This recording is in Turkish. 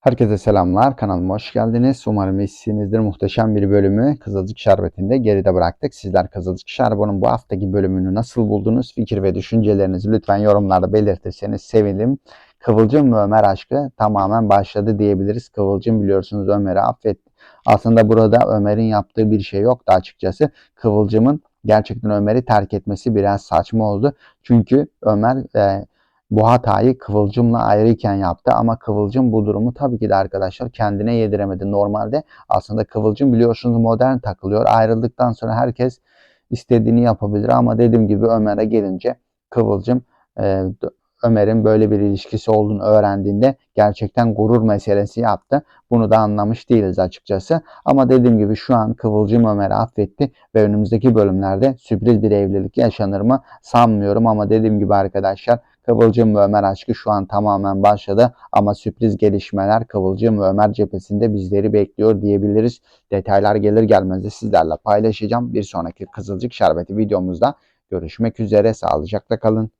Herkese selamlar. Kanalıma hoş geldiniz. Umarım iyisinizdir. Muhteşem bir bölümü Kızılcık Şerbeti'nde geride bıraktık. Sizler Kızılcık Şerbeti'nin bu haftaki bölümünü nasıl buldunuz? Fikir ve düşüncelerinizi lütfen yorumlarda belirtirseniz sevinirim. Kıvılcım ve Ömer aşkı tamamen başladı diyebiliriz. Kıvılcım biliyorsunuz Ömer'i affetti. Aslında burada Ömer'in yaptığı bir şey yoktu açıkçası. Kıvılcım'ın gerçekten Ömer'i terk etmesi biraz saçma oldu. Çünkü Ömer e, bu hatayı Kıvılcım'la ayrıyken yaptı ama Kıvılcım bu durumu tabii ki de arkadaşlar kendine yediremedi. Normalde aslında Kıvılcım biliyorsunuz modern takılıyor. Ayrıldıktan sonra herkes istediğini yapabilir ama dediğim gibi Ömer'e gelince Kıvılcım e, Ömer'in böyle bir ilişkisi olduğunu öğrendiğinde gerçekten gurur meselesi yaptı. Bunu da anlamış değiliz açıkçası. Ama dediğim gibi şu an Kıvılcım Ömer'i affetti ve önümüzdeki bölümlerde sürpriz bir evlilik yaşanır mı sanmıyorum ama dediğim gibi arkadaşlar Kıvılcım ve Ömer aşkı şu an tamamen başladı ama sürpriz gelişmeler Kıvılcım ve Ömer cephesinde bizleri bekliyor diyebiliriz. Detaylar gelir gelmez de sizlerle paylaşacağım. Bir sonraki Kızılcık Şerbeti videomuzda görüşmek üzere. Sağlıcakla kalın.